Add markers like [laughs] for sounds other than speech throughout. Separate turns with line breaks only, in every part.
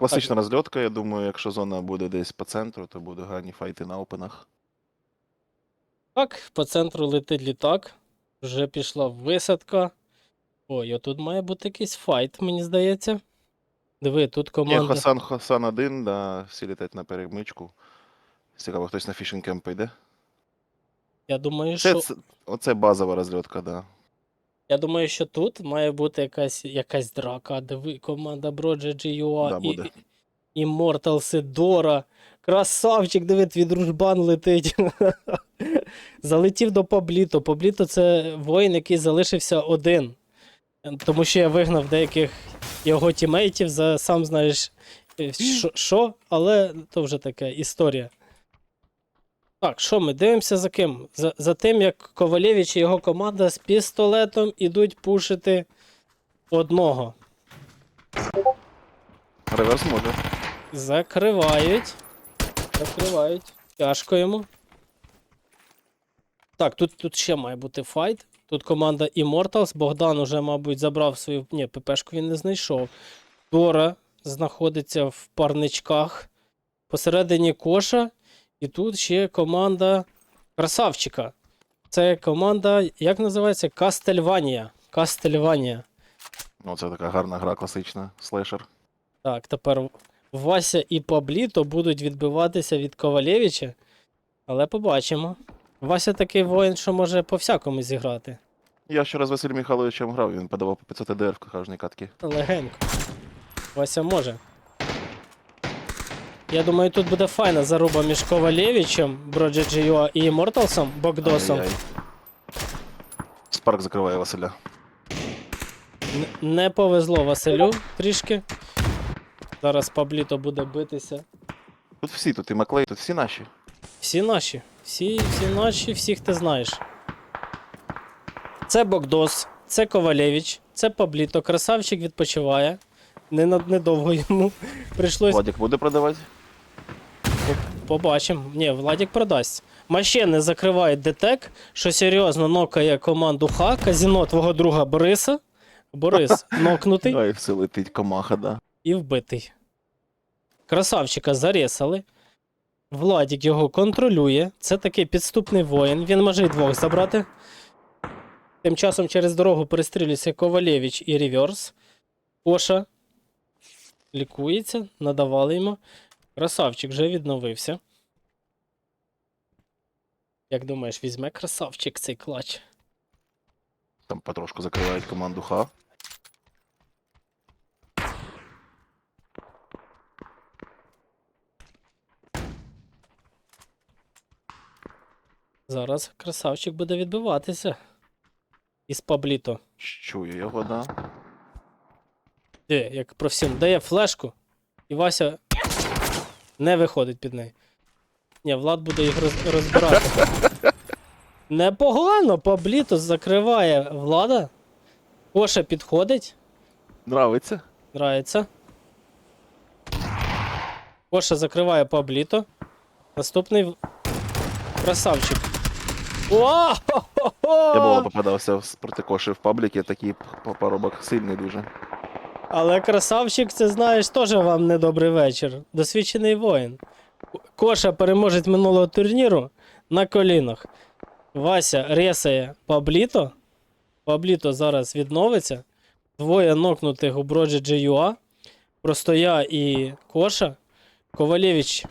Класична розльотка, я думаю, якщо зона буде десь по центру, то буде гарні файти на опенах.
Так, по центру летить літак. Вже пішла висадка. Ой, отут має бути якийсь файт, мені здається. Диви, тут команда.
Хасан, Хасан один, да, всі літають на перемичку. Цікаво, хтось на фішинг кемп йде.
Я думаю,
Це,
що.
це, оце базова розльотка, да.
Я думаю, що тут має бути якась, якась драка. Диви, команда Броджа GUA
Да,
і, і Сидора. Красавчик, диви, твій дружбан летить. [laughs] Залетів до Пабліто. Пабліто це воїн, який залишився один. Тому що я вигнав деяких його тімейтів за сам знаєш е, що, але то вже таке історія. Так, що ми дивимося за ким? За, за тим, як Ковалєвич і його команда з пістолетом ідуть пушити одного.
Реверс може.
Закривають. Закривають. Тяжко йому. Так, тут, тут ще має бути файт. Тут команда Immortals. Богдан уже, мабуть, забрав свою. Ні, ППшку він не знайшов. Дора знаходиться в парничках. Посередині коша. І тут ще команда Красавчика. Це команда, як називається? Кастельванія. Кастельванія.
Ну, це така гарна гра, класична, слешер.
Так, тепер Вася і Пабліто будуть відбиватися від Ковалєвича, але побачимо. Вася такий воїн, що може по-всякому зіграти.
Я ще раз з Василем Михайловичем грав, він подавав по 500 ДР в кожній катки.
Легенько. Вася може. Я думаю, тут буде файна заруба між Ковалєвичем, Броджеджіо і Імморталсом, Богдосом.
Ай-яй. Спарк закриває Василя.
Н- Не повезло Василю трішки. Зараз Пабліто буде битися.
Тут всі, тут і Маклей, тут всі наші.
Всі наші. Всі, всі наші, всіх ти знаєш. Це Богдос, це Ковалєвич, це Пабліто. Красавчик відпочиває. Не над- недовго йому прийшлось.
Владик буде продавати.
Побачимо. Ні, Владік продасть. Машини закриває детек, що серйозно нокає команду Х, казіно твого друга Бориса. Борис [laughs] нокнутий
Ай, все летить комаха, да.
і вбитий. Красавчика зарісали. Владік його контролює. Це такий підступний воїн. Він може і двох забрати. Тим часом через дорогу перестрілюється Ковалєвич і Реверс. Коша лікується, надавали йому. Красавчик вже відновився. Як думаєш, візьме красавчик цей клач?
Там потрошку закривають команду Х.
Зараз красавчик буде відбиватися. Із Пабліто.
Чую його, да.
Де, як про всім, дає флешку, і Вася не виходить під неї. Ні, Влад буде їх роз- розбирати. [laughs] Непогано, Пабліто закриває Влада. Коша підходить,
Нравиться.
грається. Коша закриває Пабліто. Наступний красавчик. О!
Я було попадався проти коші в пабліки, такий парубок сильний дуже.
Але красавчик, це знаєш, теж вам не добрий вечір. Досвідчений воїн. Коша переможець минулого турніру на колінах. Вася ресає Пабліто. Пабліто зараз відновиться. Двоє нокнутих у броджі GUA. Просто я і Коша. Ковалєвич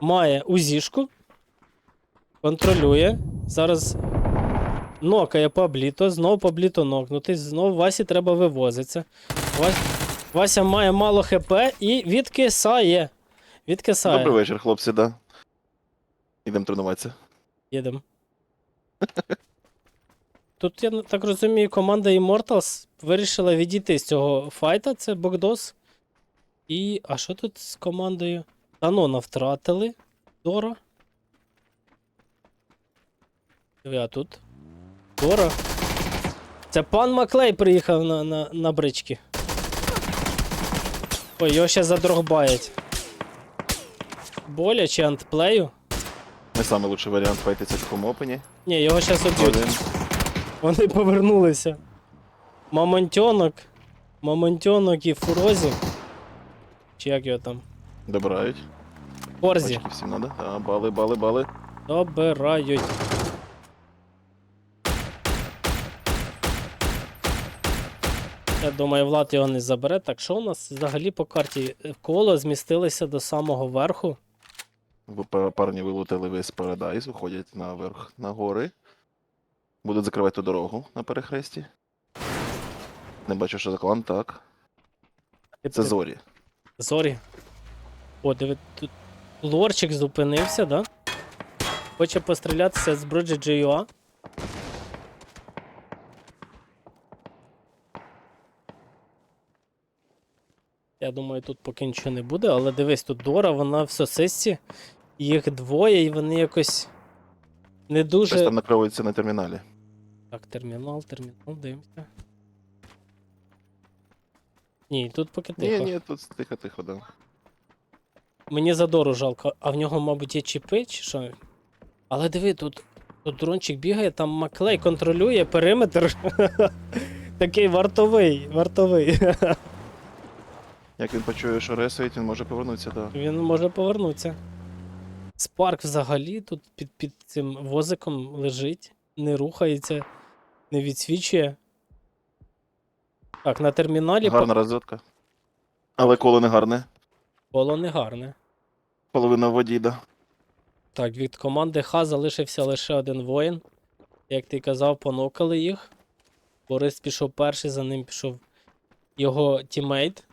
має узішку. Контролює. Зараз Нокає Пабліто, знову Пабліто нокнутий, знову Васі треба вивозитися. Вась... Вася має мало хп і відкисає. Відкисає.
Добрий вечір, хлопці, да. Ідемо тренуватися.
Їдемо. [laughs] Тут, я так розумію, команда Immortals вирішила відійти з цього файта. Це Богдос. І. А що тут з командою? Танона втратили. Дора. А тут. Дора. Це пан Маклей приїхав на, на, на брички. Ой, його ще задрогбають. Боляче антплею.
Не самий лучший варіант файтиться в такому опені.
Ні, його зараз об'ють. Вони повернулися. Мамонтьонок. Мамонтьонок і Фурозі. Чи як його там?
Добирають. Очки всім надо. А, бали, бали, бали.
Добирають. Я думаю, Влад його не забере. Так що у нас взагалі по карті коло змістилися до самого верху.
Парні вилутали весь парадайз, виходять наверх на гори. Будуть закривати ту дорогу на перехресті. Не бачу, що за клан, так. Це зорі.
Зорі. О, диви, тут лорчик зупинився, да? Хоче пострілятися з броджі GUA. Я думаю, тут поки нічого не буде, але дивись, тут Дора, вона в сосисці, їх двоє, і вони якось не
Щось
дуже.
там накривається на терміналі.
Так, термінал, термінал, дивимося. Ні, тут поки тихо.
Ні, ні, тут тихо-тихо, да.
Мені задору жалко, а в нього, мабуть, є чіпи, чи що? Але диви, тут, тут дрончик бігає, там Маклей контролює периметр. [laughs] Такий вартовий, вартовий. [laughs]
Як він почує, що ресують, він може повернутися, так.
Він може повернутися. Спарк взагалі тут під, під цим возиком лежить, не рухається, не відсвічує. Так, на терміналі
Гарна розвідка. Але коло не гарне.
поло не гарне.
Половина в воді, да.
Так, від команди Х залишився лише один воїн. Як ти казав, понокали їх. Борис пішов перший, за ним пішов його тімейт.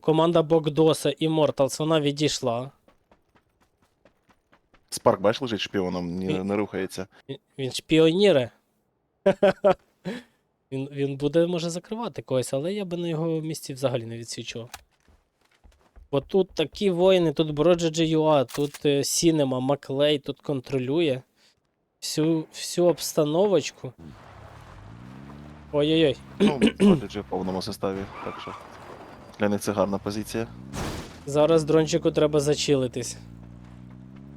Команда Богдоса і Морталс, вона відійшла.
Спарк, бачиш, лежить шпіоном, не, не рухається.
Він- Він шпіоніре. [laughs] Він, він буде, може, закривати когось, але я би на його місці взагалі не відсвічував. Бо тут такі воїни, тут Броджа Юа, тут е, Сінема, Маклей, тут контролює всю, всю обстановочку. Ой-ой-ой.
Ну, Prodigy в повному составі, так що. Для них це гарна позиція.
Зараз дрончику треба зачилитись.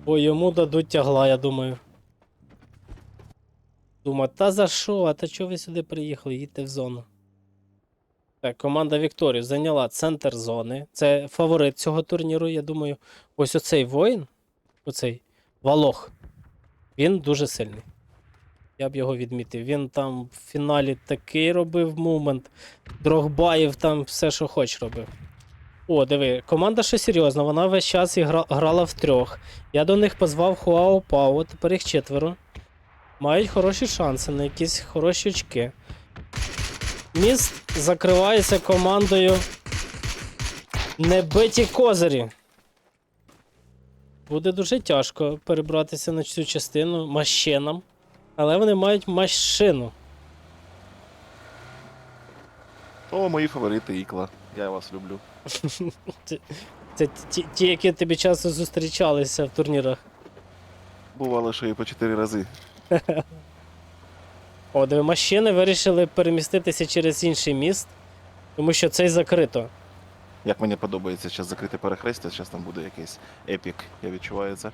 Бо йому дадуть тягла, я думаю. Думаю, та за що? А та чого ви сюди приїхали? Їдьте в зону. Так, команда Вікторію зайняла центр зони. Це фаворит цього турніру, я думаю. Ось оцей воїн, оцей Валох. Він дуже сильний. Я б його відмітив. Він там в фіналі такий робив мумент. Дрогбаєв там все, що хоч робив. О, диви, команда ще серйозна, вона весь час ігра, грала в трьох. Я до них позвав Хуао Пао, тепер їх четверо. Мають хороші шанси на якісь хороші очки. Міст закривається командою Небиті козирі. Буде дуже тяжко перебратися на цю частину машинам. Але вони мають машину.
О, мої фаворити Ікла. Я вас люблю. [laughs]
Це ті, ті, які тобі часто зустрічалися в турнірах.
Бувало, що і по 4 рази.
О, диви, машини вирішили переміститися через інший міст, тому що цей закрито.
Як мені подобається зараз закрите перехрестя, зараз там буде якийсь епік, я відчуваю це.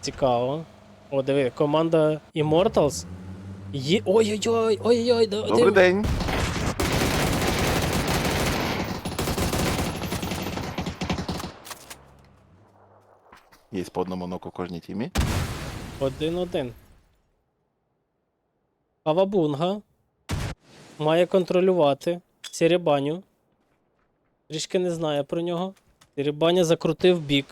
Цікаво. О, диви, команда Immortals. Є... Ой-ой-ой, ой-ой-ой,
Добрий день! Є по одному ноку в кожній тімі.
Один-один. Кавабунга має контролювати Сірібаню. Трішки не знає про нього. Сірібаня закрутив бік.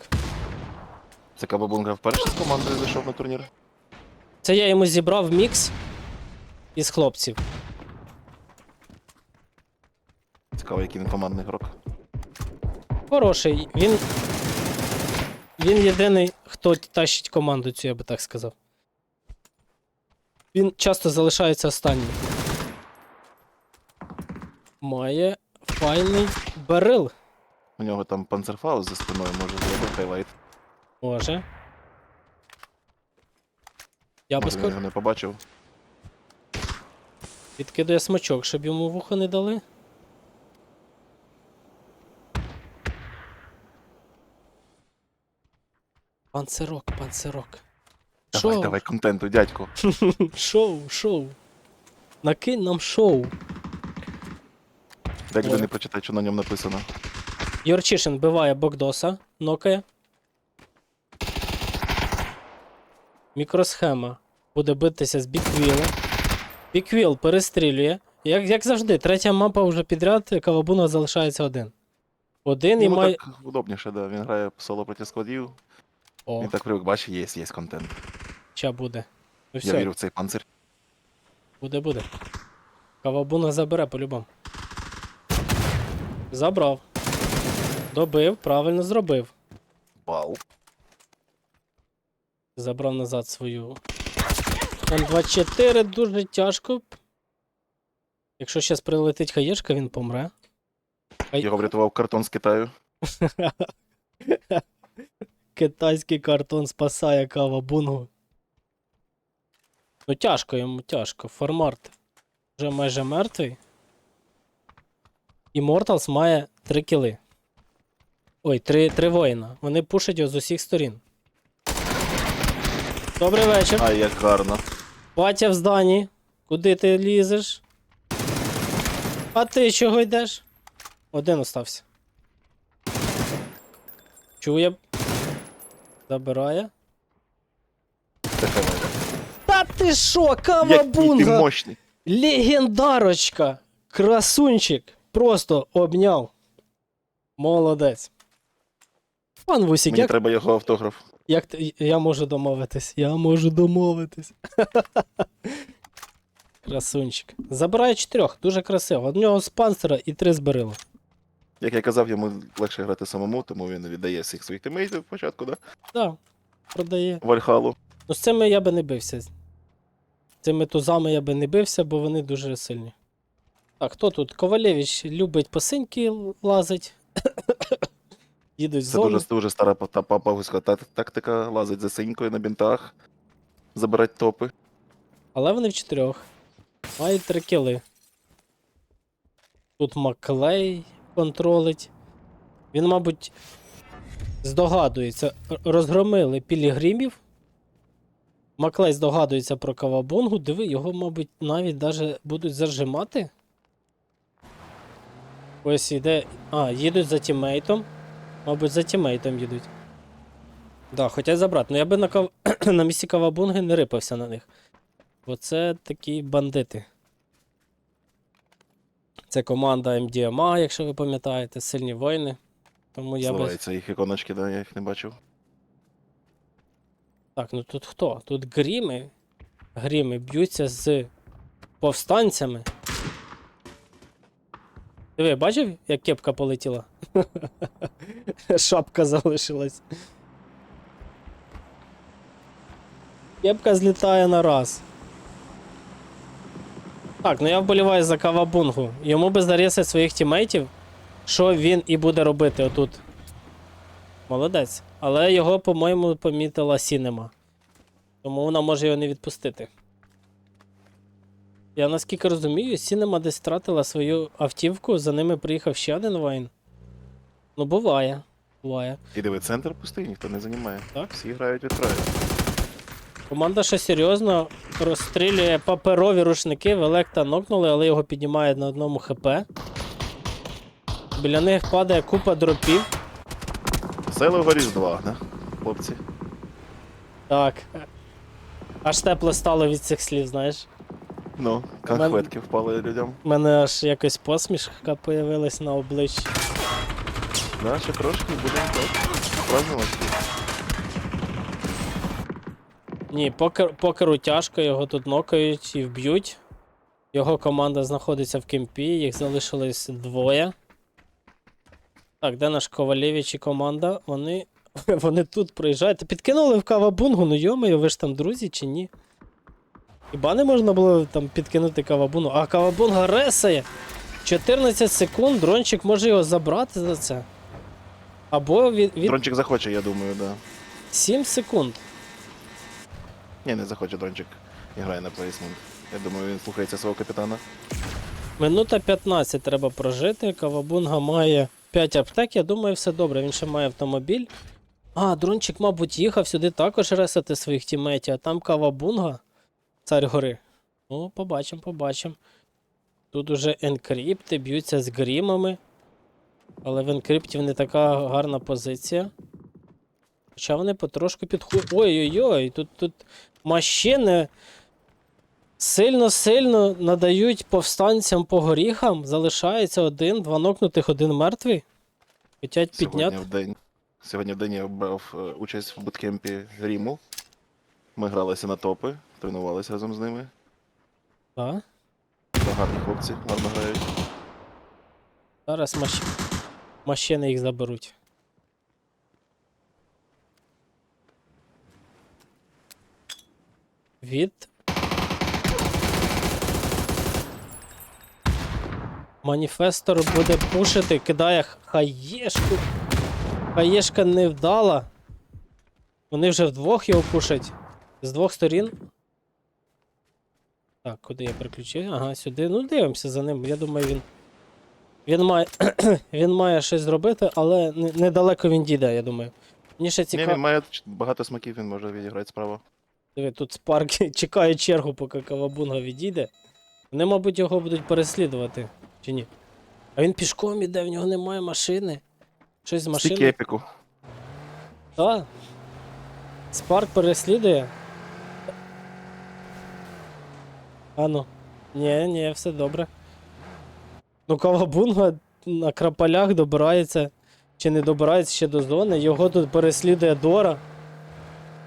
Це Кабабунга вперше з командою зайшов на турнір.
Це я йому зібрав мікс із хлопців.
Цікаво, який він командний грок.
Хороший. Він. Він єдиний, хто тащить команду цю, я би так сказав. Він часто залишається останнім. Має файний берил.
У нього там панцерфаус за спиною може зробити хайлайт.
Може. Я би
Може він його не побачив.
відкидує смачок, щоб йому вухо не дали. Панцирок, панцирок.
Давай,
Шоу,
давай контенту, дядьку. [laughs]
шоу, шоу. Накинь нам шоу.
Дай не прочитай, що на ньому написано.
Юрчишин биває Богдоса, нокає. Мікросхема буде битися з Біквілом. Біквіл перестрілює. Як, як завжди, третя мапа вже підряд, Кавабуна залишається один. Один і
Йому
має.
так удобніше, да. Він грає соло проти складів.
О,
Він так привик, бачиш, є, є контент.
ща буде. Ну
Я вірю в цей панцир.
буде, буде. Кавабуна забере по-любому. Забрав. Добив, правильно зробив.
Бал.
Забрав назад свою. М24 дуже тяжко. Якщо зараз прилетить хаєшка, він помре. Хай-
Його врятував картон з Китаю. [laughs]
Китайський картон спасає кава бунгу. Ну тяжко йому, тяжко. Формарт вже майже мертвий. Immortals має 3 кіли. Ой, 3, 3 воїна. Вони пушать його з усіх сторін. Добрий вечір.
Ай, як гарно.
Батя в зданні. Куди ти лізеш? А ти чого йдеш? Один остався. Чує. Забирає. Та ти що,
Який ти
кавабунга?
мощний.
Легендарочка! Красунчик! Просто обняв. Молодець. Пан Вусік,
Мені
як,
треба його автограф.
Як ти- я можу домовитись? Я можу домовитись. [laughs] Красунчик. Забирає чотирьох, дуже красиво. У нього з і три зберило.
Як я казав, йому легше грати самому, тому він віддає всіх своїх тимейтів спочатку, да?
Так, продає.
Вальхалу.
Ну з цими я би не бився. З цими тузами я би не бився, бо вони дуже сильні. Так, хто тут? Ковалєвич любить по синьки лазить. Їдуть
Це дуже, дуже стара та папагуська та- тактика, лазить за синькою на бінтах, забирати топи.
Але вони в чотирьох. Мають три кіли. Тут Маклей контролить. Він, мабуть, здогадується. Р- Розгромили пілігримів. Маклей здогадується про Кавабонгу. Диви, його, мабуть, навіть даже будуть зажимати. Ось іде. А, їдуть за тімейтом. Мабуть, за тімейтом їдуть. Да, хочуть забрати. Ну я би на, кав... [clears throat] на місці Кавабунги не рипався на них. Бо це такі бандити. Це команда MDMA, якщо ви пам'ятаєте, сильні воїни. Тому я би.
Їх іконочки, да, я їх не бачив.
Так, ну тут хто? Тут гріми. Гріми б'ються з повстанцями. Диви, бачив, як кепка полетіла? [laughs] Шапка залишилась. Кепка злітає на раз. Так, ну я вболіваю за Кавабунгу. Йому би зарісати своїх тімейтів, що він і буде робити отут. Молодець. Але його, по-моєму, помітила Сінема. Тому вона може його не відпустити. Я наскільки розумію, Сінема десь втратила свою автівку, за ними приїхав ще один воїн. Ну, буває. Буває.
І диви, центр пустий, ніхто не займає.
Так.
Всі грають від краю.
Команда ще серйозно розстрілює паперові рушники, Велекта нокнули, але його піднімає на одному хп. Біля них падає купа дропів.
Село Різдва, да? Хлопці.
Так. Аж тепло стало від цих слів, знаєш.
Ну,
Мен-
конфетки впали людям.
У мене аж якось посмішка появилась на обличчі.
Да, ще трошки будемо так. Празднувати.
Ні, покер, покеру тяжко, його тут нокають і вб'ють. Його команда знаходиться в кемпі, їх залишилось двоє. Так, де наш Ковалєвич і команда? Вони. [laughs] Вони тут проїжджають. Та Підкинули в кавабунгу, ну йомаю, ви ж там друзі чи ні? Хіба не можна було там підкинути кавабунгу? А кавабунга ресає! 14 секунд, дрончик може його забрати за це. Або від, від
Дрончик захоче, я думаю, да.
7 секунд.
Ні, не захоче дрончик. І грає на плейсмент. Я думаю, він слухається свого капітана.
Минута 15 треба прожити. Кавабунга має 5 аптек. Я думаю, все добре. Він ще має автомобіль. А, дрончик, мабуть, їхав сюди також ресати своїх тімейтів, а там Кавабунга, цар гори. Ну, побачимо, побачимо. Тут уже енкрипти б'ються з грімами. Але в енкриптів не така гарна позиція. Хоча вони потрошку підходять. Ой-ой-ой, тут, тут машини сильно-сильно надають повстанцям по горіхам. Залишається один, два нокнутих, один мертвий. Хотять
Сьогодні в день. Сьогодні в день я брав е, участь в буткемпі Ріму. Ми гралися на топи, тренувалися разом з ними.
Так.
Та гарні хлопці, гарно грають.
Зараз маш... машини їх заберуть. Від. Маніфестор буде пушити, кидає хаєшку. Хаєшка не вдала. Вони вже вдвох його пушать. З двох сторін. Так, куди я переключив? Ага, сюди. Ну, дивимося за ним. Я думаю, він. Він має, [clears throat] він має щось зробити, але недалеко він дійде, я думаю. Мені ще
Ні, він має багато смаків, він може відіграти справа.
Диви, тут спарк [laughs] чекає чергу, поки Кавабунга відійде. Вони, мабуть, його будуть переслідувати, чи ні? А він пішком іде, в нього немає машини. Щось з
Стільки
машини.
епіку.
Так. Спарк переслідує. А ну. Ні, ні, все добре. Ну, Кавабунга на крапалях добирається. Чи не добирається ще до зони. Його тут переслідує Дора.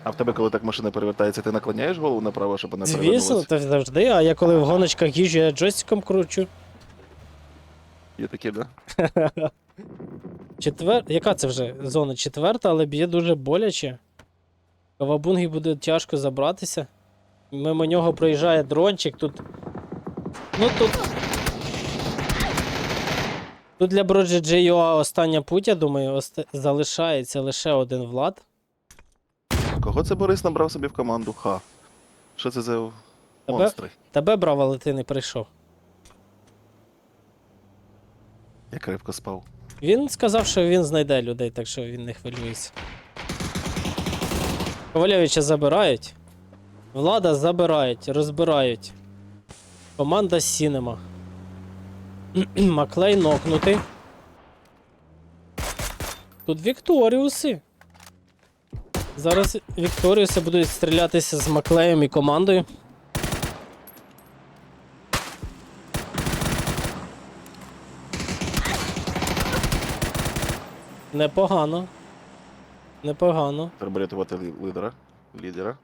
А в тебе, коли так машина перевертається, ти наклоняєш голову направо, щоб вона
Звісно,
перевернулась?
то завжди, а я коли в гоночках їжджу, я джойстиком кручу.
Є такі, да? [laughs]
Четвер... Яка це вже зона? Четверта, але б'є дуже боляче. Кавабунгі буде тяжко забратися. Мимо нього проїжджає дрончик тут. Ну тут. Тут для Броджі Джейоа остання путь, я думаю, оста- залишається лише один влад.
Кого це Борис набрав собі в команду? Ха. Що це за
Тебе,
монстри?
тебе брав, але ти не прийшов.
Я крепко спав.
Він сказав, що він знайде людей, так що він не хвилюється. Ковалєвича забирають. Влада забирають, розбирають. Команда Сінема. [clears throat] Маклей нокнутий. Тут Вікторіуси. Зараз Вікторіуси будуть стрілятися з Маклеєм і командою. Непогано. Непогано.
Треба рятувати лідера. Лідера.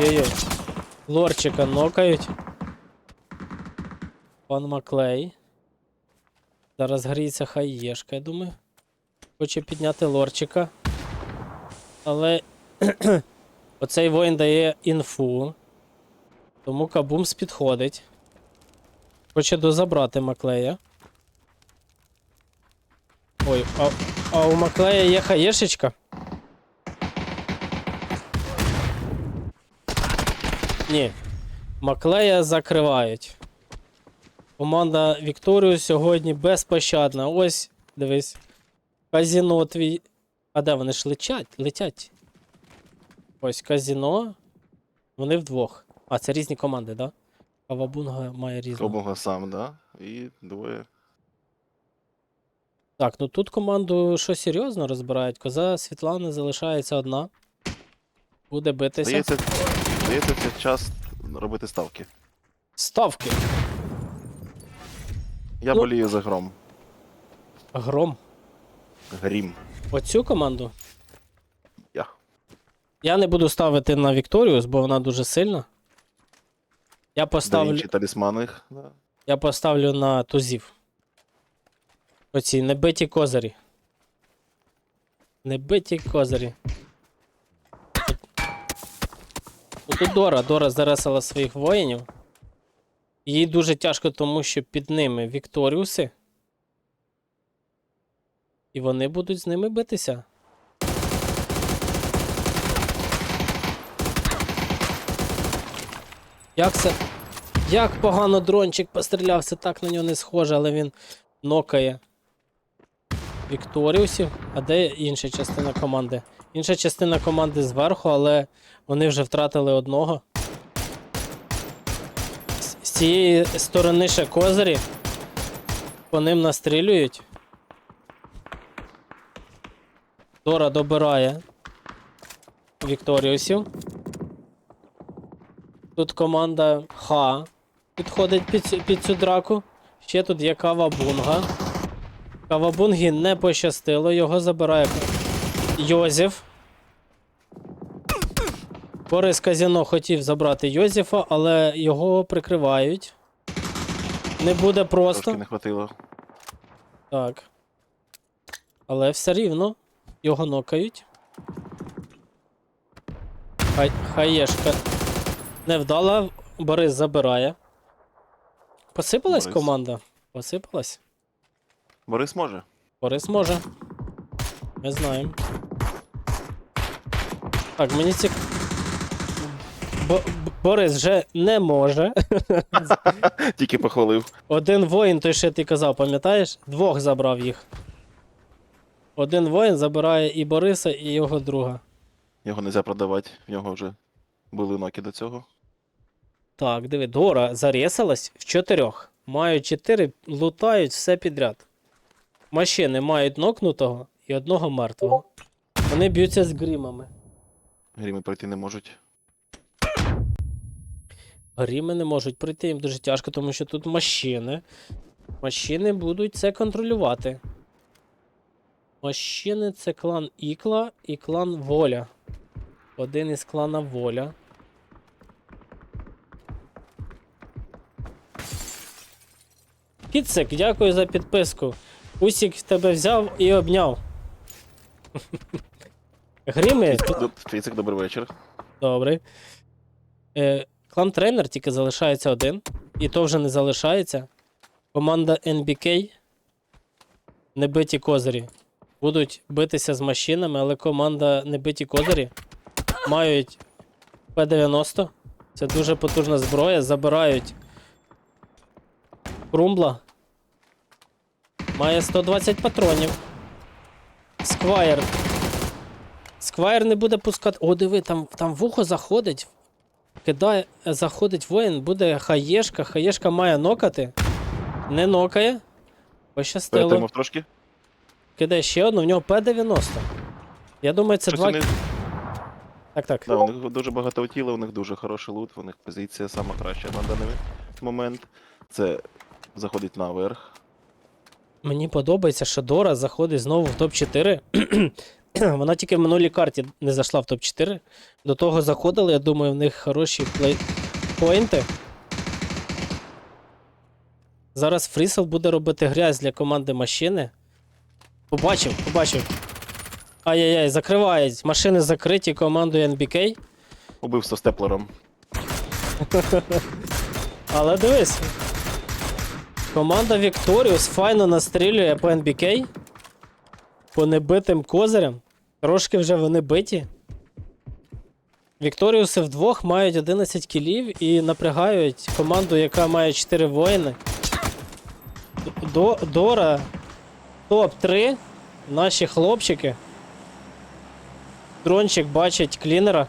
Ой-ой-ой. Лорчика нокають. Пан Маклей. Зараз гріється хаєшка, я думаю. Хоче підняти лорчика. Але [clears throat] оцей воїн дає інфу. Тому Кабумс підходить. Хоче дозабрати Маклея. Ой, а, а у Маклея є хаєшечка? Ні. Маклея закривають. Команда Вікторію сьогодні безпощадна. Ось, дивись. Казіно твій. А де вони ж летять? Летять. Ось казіно. Вони вдвох. А, це різні команди? Да? Кавабунга має різну.
Обога сам, да? І двоє.
Так, ну тут команду що серйозно розбирають. Коза Світлани залишається одна. Буде битися.
Здається, здається, це час робити ставки.
Ставки.
Я
Ну-
болію за гром.
Гром.
Грім.
Оцю команду.
Я.
Я не буду ставити на Вікторіус, бо вона дуже сильна. Я поставлю,
Інші талісмани. Да.
я поставлю на тузів. Оці небиті козирі. Небиті козирі. Ну, Тут Дора. Дора заресала своїх воїнів. Їй дуже тяжко, тому що під ними Вікторіуси. І вони будуть з ними битися. Як це? Як погано дрончик пострілявся, так на нього не схоже, але він нокає. Вікторіусів. А де інша частина команди? Інша частина команди зверху, але вони вже втратили одного. З, цієї сторони ще козирі. По ним настрілюють. Дора добирає Вікторіусів. Тут команда Ха підходить під, під цю драку. Ще тут є Кавабунга. Кавабунгі не пощастило, його забирає Йозеф. Борис Казіно хотів забрати Йозефа, але його прикривають. Не буде просто.
Трошки не хватило.
Так. Але все рівно його нокають. Хай, хаєшка. Невдала, Борис забирає. Посипалась
Борис.
команда? Посипалась?
Борис може.
Борис може. Ми знаємо. Так, мені цік... Бо- Борис вже не може. [laughs]
Тільки похвалив.
Один воїн, той що ти казав, пам'ятаєш? Двох забрав їх. Один воїн забирає і Бориса, і його друга.
Його не можна продавати, в нього вже були ноки до цього.
Так, диви, Дора зарісалась в чотирьох. Мають чотири, лутають все підряд. Машини мають нокнутого і одного мертвого. Вони б'ються з грімами.
Гріми пройти не можуть.
Гріми не можуть пройти, їм дуже тяжко, тому що тут машини. Машини будуть це контролювати. Машини це клан Ікла і клан Воля. Один із клана Воля. Кіцик, дякую за підписку. Усік тебе взяв і обняв. Гріми.
Доб- Фіцик, добрий вечір.
Добре. Е, клан тренер тільки залишається один. І то вже не залишається. Команда NBK. Небиті козирі. Будуть битися з машинами, але команда Небиті козирі мають П-90. Це дуже потужна зброя. Забирають Крумбла. Має 120 патронів. Сквайр Сквайр не буде пускати. О, диви, там, там вухо заходить. Кидає, заходить воїн, буде хаєшка. Хаєшка має нокати. Не нокає. Пощастило.
Трошки.
Кидає ще одну, в нього П-90. Я думаю, це
Щось
два.
вони-
Так, так.
Да, у них дуже багато тіла, у них дуже хороший лут, у них позиція сама краща на даний момент. Це заходить наверх.
Мені подобається, що Дора заходить знову в топ-4. [clears throat] Вона тільки в минулій карті не зайшла в топ-4. До того заходили, я думаю, в них хороші плей... поінти. Зараз Фрісел буде робити грязь для команди машини. Побачив, побачив. Ай-яй-яй, закривають. Машини закриті командою NBK.
Убивство степлером. [laughs]
Але дивись. Команда Victorious файно настрілює по NBK. По небитим козирям. Трошки вже вони биті. Вікторіуси вдвох мають 11 кілів і напрягають команду, яка має 4 воїни. До, Дора топ-3. Наші хлопчики. Дрончик бачить клінера.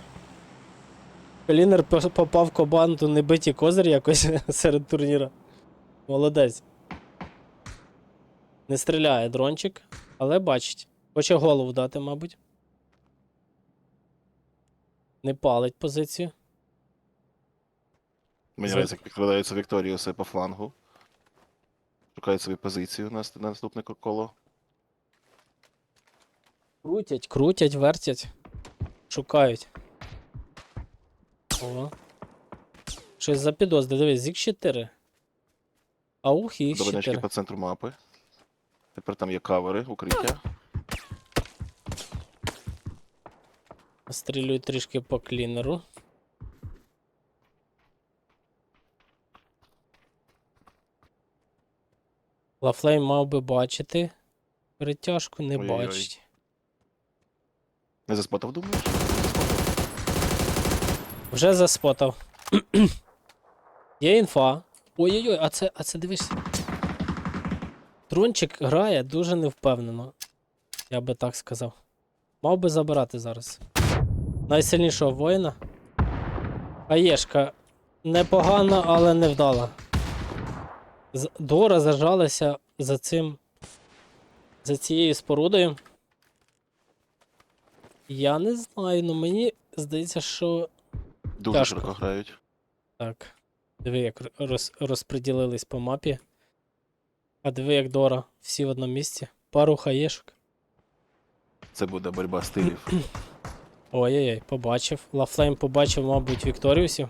Клінер попав в команду небиті козир якось [laughs] серед турніра. Молодець. Не стріляє дрончик, але бачить. Хоче голову дати, мабуть. Не палить позицію.
Мені подобається, як підкладаються Вікторіуси по флангу. Шукають свою позицію на, на наступне коло.
Крутять, крутять, вертять. Шукають. О. Щось запідозри. Дивись, зік 4. Аух і 4.
по центру мапи. Тепер там є кавери, укриття.
Стрілюю трішки по клінеру. Лафлейм мав би бачити. Перетяжку не
Ой-ой-ой.
бачить.
Не заспотав, думаєш?
Вже заспотав. [clears throat] Є інфа. Ой-ой-ой, а це, а це дивись. Трончик грає дуже невпевнено. Я би так сказав. Мав би забирати зараз. Найсильнішого воїна. Аєшка непогана, але невдала. Дора зажалася за цим. За цією спорудою. Я не знаю, ну мені здається, що
Дуже широко грають.
так. Диви, як роз, розподілились по мапі. А диви, як Дора. Всі в одному місці. Пару хаєшок.
Це буде боротьба стилів. [clears throat]
Ой-ой-ой, побачив. Лафлейм побачив, мабуть, Вікторіусів.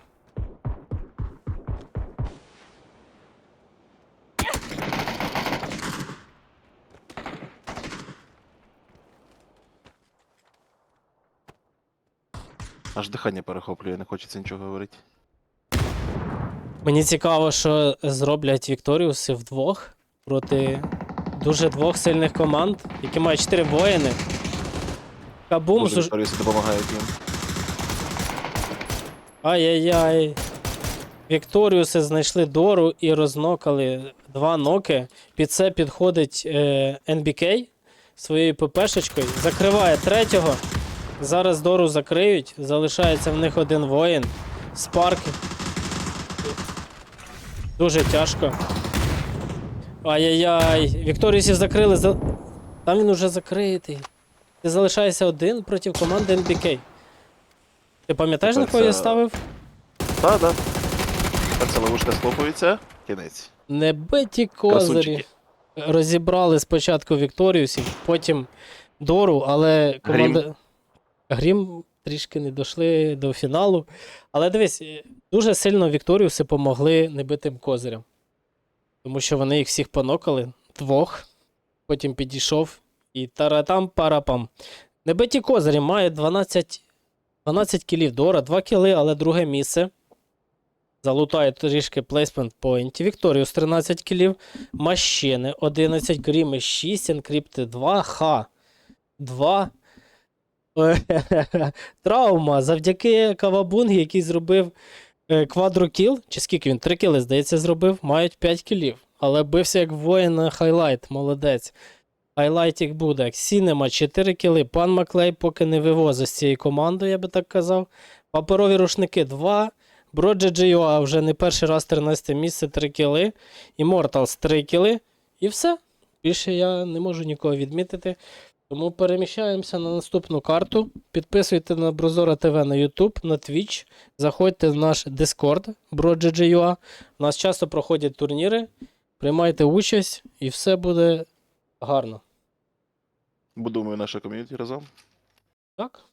Аж дихання перехоплює, не хочеться нічого говорити.
Мені цікаво, що зроблять Вікторіуси вдвох проти дуже двох сильних команд, які мають чотири воїни. Кабум зуж...
Вікторіуси допомагають їм.
Ай-яй-яй. Вікторіуси знайшли Дору і рознокали два ноки. Під це підходить е, NBK своєю ППшечкою. Закриває третього. Зараз Дору закриють. Залишається в них один воїн. Спарк. Дуже тяжко. Ай-яй-яй. Вікторіусів закрили. За... Там він уже закритий. Ти залишаєшся один проти команди NBK. Ти пам'ятаєш, на кого я ставив?
Так, так. Так ця ловушка схлопується. Кінець.
Небиті козирі.
Красунчики.
Розібрали спочатку Вікторіусів, потім Дору, але команда. Грім трішки не дійшли до фіналу. Але дивись, е, дуже сильно Вікторіуси помогли небитим козирям. Тому що вони їх всіх понокали двох. Потім підійшов і таратам парапам. Небиті козирі має 12, 12 кілів Дора, 2 кіли, але друге місце. Залутає трішки плейсмент поінтів. Вікторіус 13 кілів. Мащини 11, Гріми 6, Енкрипти 2, Х 2. [laughs] Травма. Завдяки Кавабунгі, який зробив е, квадрокіл, чи скільки він? 3 кіли, здається, зробив, мають 5 кілів. Але бився як воїн хайлайт, молодець. Хайлайтік буде. Сінема 4 кіли. Пан Маклей поки не вивозить з цієї команди, я би так казав. Паперові рушники 2. Броджі Джейоа вже не перший раз 13 місце 3 кіли. Immortals 3 кіли. І все. Більше я не можу нікого відмітити. Тому переміщаємося на наступну карту. Підписуйте на Брозора ТВ на YouTube, на Twitch. Заходьте в наш Discord Broджі.ua. У нас часто проходять турніри. Приймайте участь і все буде гарно.
Будуємо наше ком'юніті разом.
Так?